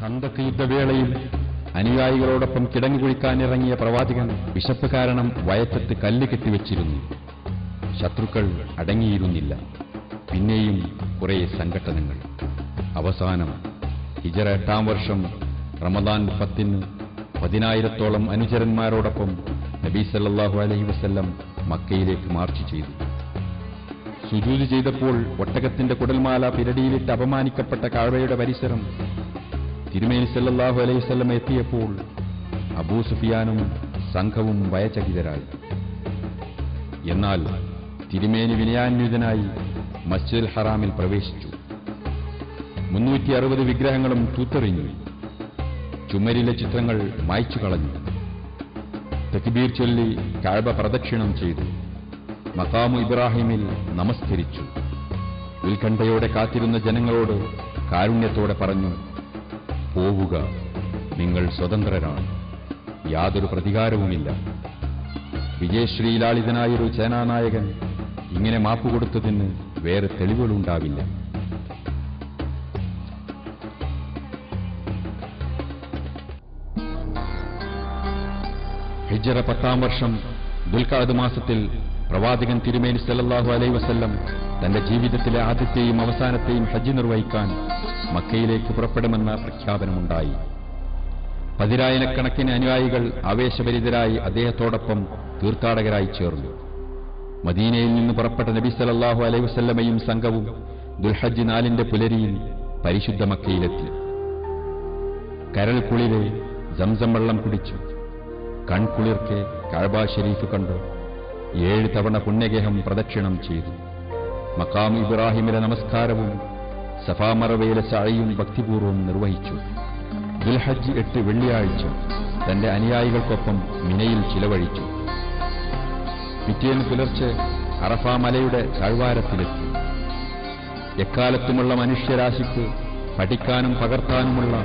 ഹന്തക്ക് യുദ്ധവേളയിൽ അനുയായികളോടൊപ്പം കിടങ്ങി കുഴിക്കാൻ ഇറങ്ങിയ പ്രവാചകൻ വിശപ്പ് കാരണം വയറ്റത്ത് കല്ല് കെട്ടിവെച്ചിരുന്നു. ശത്രുക്കൾ അടങ്ങിയിരുന്നില്ല. പിന്നെയും കുറെ സംഘട്ടനങ്ങൾ. അവസാനം ഹിജറ എട്ടാം വർഷം റമദാൻ പത്തിന് പതിനായിരത്തോളം അനുചരന്മാരോടൊപ്പം നബീ സല്ലാഹു അലൈഹി വസ്ല്ലം മക്കയിലേക്ക് മാർച്ച് ചെയ്തു. സുജൂത് ചെയ്തപ്പോൾ ഒട്ടകത്തിന്റെ കുടൽമാല പിരടിയിലിട്ട് അപമാനിക്കപ്പെട്ട കാഴ്വയുടെ പരിസരം തിരുമേനി സല്ലാഹു അലൈഹി വസല്ലം എത്തിയപ്പോൾ അബൂ സുഫിയാനും സംഘവും ഭയചകിതരായി എന്നാൽ തിരുമേനി വിനയാന്വിതനായി മസ്ജിദ് ഹറാമിൽ പ്രവേശിച്ചു. മുന്നൂറ്റി അറുപത് വിഗ്രഹങ്ങളും തൂത്തെറിഞ്ഞു. ചുമരിലെ ചിത്രങ്ങൾ മായ്ച്ചു കളഞ്ഞു. തക്ബീർ ചൊല്ലി കാഴ്ബ പ്രദക്ഷിണം ചെയ്തു. മക്കാമു ഇബ്രാഹിമിൽ നമസ്കരിച്ചു. ഉത്കണ്ഠയോടെ കാത്തിരുന്ന ജനങ്ങളോട് കാരുണ്യത്തോടെ പറഞ്ഞു പോവുക. നിങ്ങൾ സ്വതന്ത്രരാണ്. യാതൊരു പ്രതികാരവുമില്ല. വിജയശ്രീലാളിതനായൊരു ചേനാനായകൻ ഇങ്ങനെ മാപ്പ് കൊടുത്തതിന് വേറെ തെളിവുകളുണ്ടാവില്ല. ഹിജറ പത്താം വർഷം ദുൽഖാദ് മാസത്തിൽ പ്രവാചകൻ തിരുമേനി സല്ലാഹു അലൈഹി വസല്ലം തന്റെ ജീവിതത്തിലെ ആദ്യത്തെയും അവസാനത്തെയും ഹജ്ജ് നിർവഹിക്കാൻ മക്കയിലേക്ക് പുറപ്പെടുമെന്ന പ്രഖ്യാപനമുണ്ടായി. പതിനായിരക്കണക്കിന് അനുയായികൾ ആവേശഭരിതരായി അദ്ദേഹത്തോടൊപ്പം തീർത്ഥാടകരായി ചേർന്നു. മദീനയിൽ നിന്ന് പുറപ്പെട്ട നബി സലല്ലാഹു അലൈഹി വസല്ലമയും സംഘവും ദുൽഹജ്ജ് നാലിന്റെ പുലരിയിൽ പരിശുദ്ധ മക്കയിലെത്തി. കരൾക്കുളിലെ ജംസം വെള്ളം കുടിച്ചു. കൺകുളിർക്കെ കഴബ ഷെരീഫ് കണ്ടു. ഏഴ് തവണ പുണ്യഗേഹം പ്രദക്ഷിണം ചെയ്തു. മക്കാം ഇബ്രാഹിമിലെ നമസ്കാരവും സഫാമറവയിലെ സായിയും ഭക്തിപൂർവം നിർവഹിച്ചു. ദുൽഹജ്ജ് എട്ട് വെള്ളിയാഴ്ച തന്റെ അനുയായികൾക്കൊപ്പം മിനയിൽ ചിലവഴിച്ചു. പിറ്റേന്ന് പുലർച്ചെ അറഫാ മലയുടെ താഴ്വാരത്തിലെത്തി. എക്കാലത്തുമുള്ള മനുഷ്യരാശിക്ക് പഠിക്കാനും പകർത്താനുമുള്ള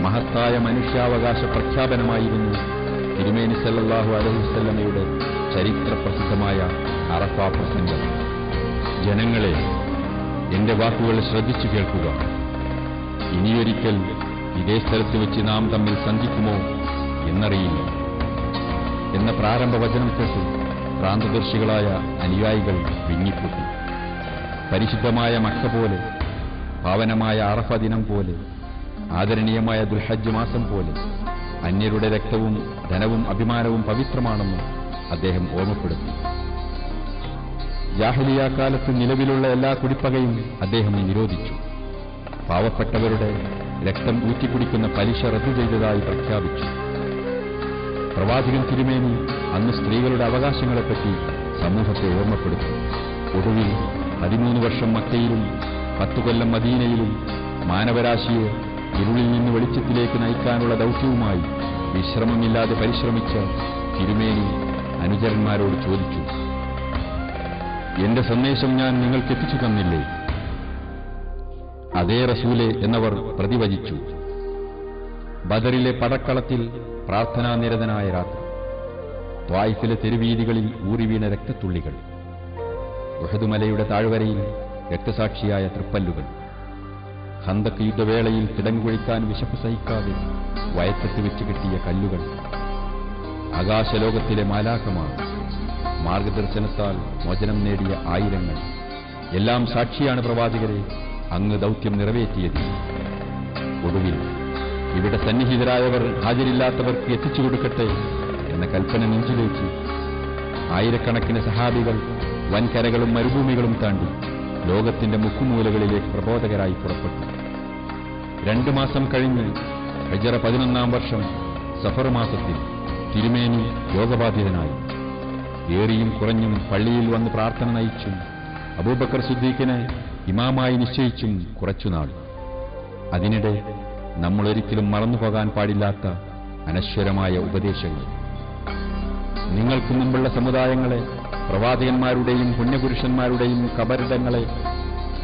മഹത്തായ മനുഷ്യാവകാശ പ്രഖ്യാപനമായിരുന്നു തിരുമേനി സല്ലാഹു അലൈഹി വസല്ലമയുടെ ചരിത്ര പ്രസിദ്ധമായ അറഫ പ്രസംഗം. ജനങ്ങളെ എന്റെ വാക്കുകൾ ശ്രദ്ധിച്ചു കേൾക്കുക. ഇനിയൊരിക്കൽ ഇതേ സ്ഥലത്ത് വെച്ച് നാം തമ്മിൽ സന്ധിക്കുമോ എന്നറിയില്ല. എന്ന പ്രാരംഭ വചനം കേട്ട് പ്രാന്തദർശികളായ അനുയായികൾ വിങ്ങിപ്പൊട്ടി പരിശുദ്ധമായ മക്ക പോലെ പാവനമായ അറഫ ദിനം പോലെ ആദരണീയമായ ദുൽഹജ്ജ് മാസം പോലെ അന്യരുടെ രക്തവും ധനവും അഭിമാനവും പവിത്രമാണെന്ന് അദ്ദേഹം ഓർമ്മപ്പെടുത്തി. ജാഹലിയ കാലത്ത് നിലവിലുള്ള എല്ലാ കുടിപ്പകയും അദ്ദേഹം നിരോധിച്ചു. പാവപ്പെട്ടവരുടെ രക്തം ഊറ്റിക്കുടിക്കുന്ന പലിശ റദ്ദു ചെയ്തതായി പ്രഖ്യാപിച്ചു. പ്രവാചകൻ തിരുമേനി അന്ന് സ്ത്രീകളുടെ അവകാശങ്ങളെപ്പറ്റി സമൂഹത്തെ ഓർമ്മപ്പെടുത്തി. ഒടുവിൽ പതിമൂന്ന് വർഷം മക്കയിലും പത്തു കൊല്ലം മദീനയിലും മാനവരാശിയെ ഇരുളിൽ നിന്ന് വെളിച്ചത്തിലേക്ക് നയിക്കാനുള്ള ദൗത്യവുമായി വിശ്രമമില്ലാതെ പരിശ്രമിച്ച തിരുമേനി അനുചരന്മാരോട് ചോദിച്ചു എന്റെ സന്ദേശം ഞാൻ നിങ്ങൾക്ക് എത്തിച്ചു തന്നില്ലേ? അതേ റസൂലെ എന്നവർ പ്രതിവചിച്ചു. ബദറിലെ പടക്കളത്തിൽ പ്രാർത്ഥനാനിരതനായ രാത്രി. ത്വായിഫിലെ തെരുവീതികളിൽ ഊറിവീണ രക്തത്തുള്ളികൾ. ബഹദുമലയുടെ താഴ്വരയിൽ രക്തസാക്ഷിയായ തൃപ്പല്ലുകൾ. ഹന്തക്ക് യുദ്ധവേളയിൽ കിടങ്ങുകൊഴിക്കാൻ വിശപ്പ് സഹിക്കാതെ വയറ്റത്ത് വെച്ച് കിട്ടിയ കല്ലുകൾ. ആകാശലോകത്തിലെ മാലാഖമാർ. മാർഗദർശനത്താൽ മോചനം നേടിയ ആയിരങ്ങൾ. എല്ലാം സാക്ഷിയാണ് പ്രവാചകരെ. അങ്ങ് ദൗത്യം നിറവേറ്റിയത്. ഒടുവിൽ ഇവിടെ സന്നിഹിതരായവർ ഹാജരില്ലാത്തവർക്ക് എത്തിച്ചു കൊടുക്കട്ടെ എന്ന കൽപ്പന നെഞ്ചിലേക്ക് ആയിരക്കണക്കിന് സഹാബികൾ വൻകരകളും മരുഭൂമികളും താണ്ടി ലോകത്തിന്റെ മുക്കുമൂലകളിലേക്ക് പ്രബോധകരായി പുറപ്പെട്ടു. രണ്ടു മാസം കഴിഞ്ഞ് ഹജറ പതിനൊന്നാം വർഷം സഫർ മാസത്തിൽ തിരുമേനി രോഗബാധിതനായി. ഏറിയും കുറഞ്ഞും പള്ളിയിൽ വന്ന് പ്രാർത്ഥന നയിച്ചും അബൂബക്കർ സുദ്ദീഖിനെ ഇമാമായി നിശ്ചയിച്ചും കുറച്ചുനാൾ അതിനിടെ നമ്മൾ ഒരിക്കലും മറന്നുപോകാൻ പാടില്ലാത്ത അനശ്വരമായ ഉപദേശങ്ങൾ. നിങ്ങൾക്ക് മുമ്പുള്ള സമുദായങ്ങളെ പ്രവാചകന്മാരുടെയും പുണ്യപുരുഷന്മാരുടെയും കബരിടങ്ങളെ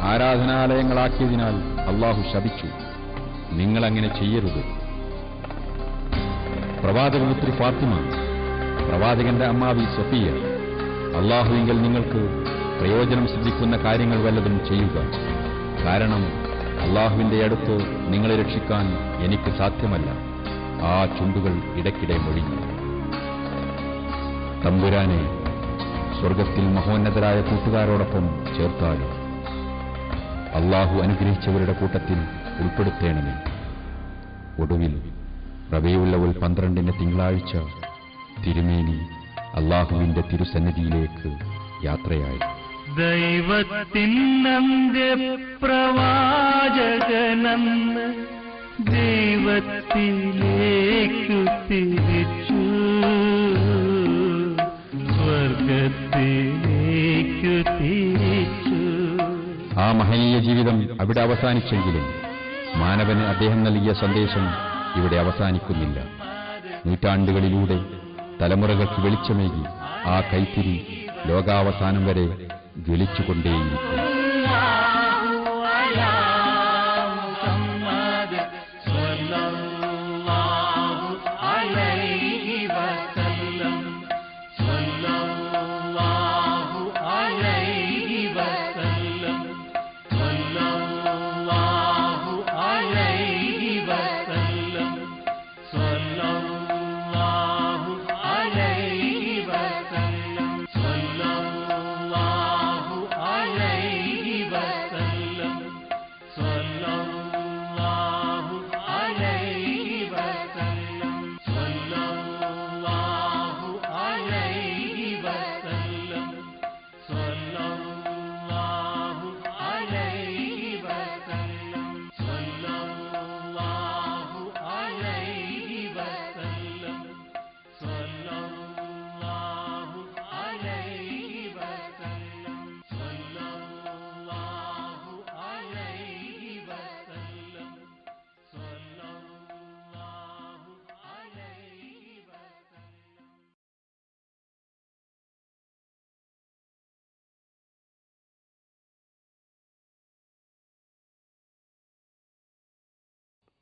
ആരാധനാലയങ്ങളാക്കിയതിനാൽ അള്ളാഹു ശപിച്ചു. നിങ്ങളങ്ങനെ ചെയ്യരുത്. പ്രവാചകപുത്രി ഫാത്തിമ പ്രവാചകന്റെ അമ്മാവി സഫിയ അള്ളാഹുവിങ്കിൽ നിങ്ങൾക്ക് പ്രയോജനം സിദ്ധിക്കുന്ന കാര്യങ്ങൾ വല്ലതും ചെയ്യുക. കാരണം അള്ളാഹുവിന്റെ അടുത്ത് നിങ്ങളെ രക്ഷിക്കാൻ എനിക്ക് സാധ്യമല്ല. ആ ചുണ്ടുകൾ ഇടയ്ക്കിടെ മൊഴിഞ്ഞു. തമ്പുരാനെ സ്വർഗത്തിൽ മഹോന്നതരായ കൂട്ടുകാരോടൊപ്പം ചേർത്താലും അള്ളാഹു അനുഗ്രഹിച്ചവരുടെ കൂട്ടത്തിൽ ഉൾപ്പെടുത്തേണമേ. ഒടുവിൽ റബിയുള്ളവൽ പന്ത്രണ്ടിന് തിങ്കളാഴ്ച തിരുമേനി അള്ളാഹുവിന്റെ തിരുസന്നിധിയിലേക്ക് യാത്രയായി. ദൈവത്തിനന്ത്യപ്രവാചകനെന്ന് ദൈവത്തിലേക്കു തിരിച്ചു. സ്വർഗത്തിലേക്കു തിരിച്ചു. ആ മഹനീയ ജീവിതം അവിടെ അവസാനിച്ചെങ്കിലും മാനവന് അദ്ദേഹം നൽകിയ സന്ദേശം ഇവിടെ അവസാനിക്കുന്നില്ല. നൂറ്റാണ്ടുകളിലൂടെ തലമുറകൾക്ക് വെളിച്ചമേകി ആ കൈത്തിരി ലോകാവസാനം വരെ ജ്വലിച്ചുകൊണ്ടേയിരിക്കും.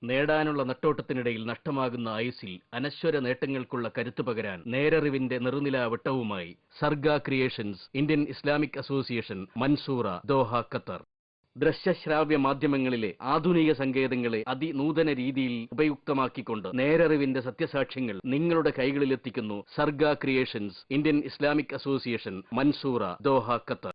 നേടാനുള്ള നെട്ടോട്ടത്തിനിടയിൽ നഷ്ടമാകുന്ന ആയുസിൽ അനശ്വര നേട്ടങ്ങൾക്കുള്ള കരുത്തു പകരാൻ നേരറിവിന്റെ നിറുനില വട്ടവുമായി Sarga creations Indian Islamic association Mansoura Doha Qatar. ദൃശ്യശ്രാവ്യ മാധ്യമങ്ങളിലെ ആധുനിക സങ്കേതങ്ങളെ അതിനൂതന രീതിയിൽ ഉപയുക്തമാക്കിക്കൊണ്ട് നേരറിവിന്റെ സത്യസാക്ഷ്യങ്ങൾ നിങ്ങളുടെ കൈകളിലെത്തിക്കുന്നു Sarga creations Indian Islamic association Mansoura Doha Qatar.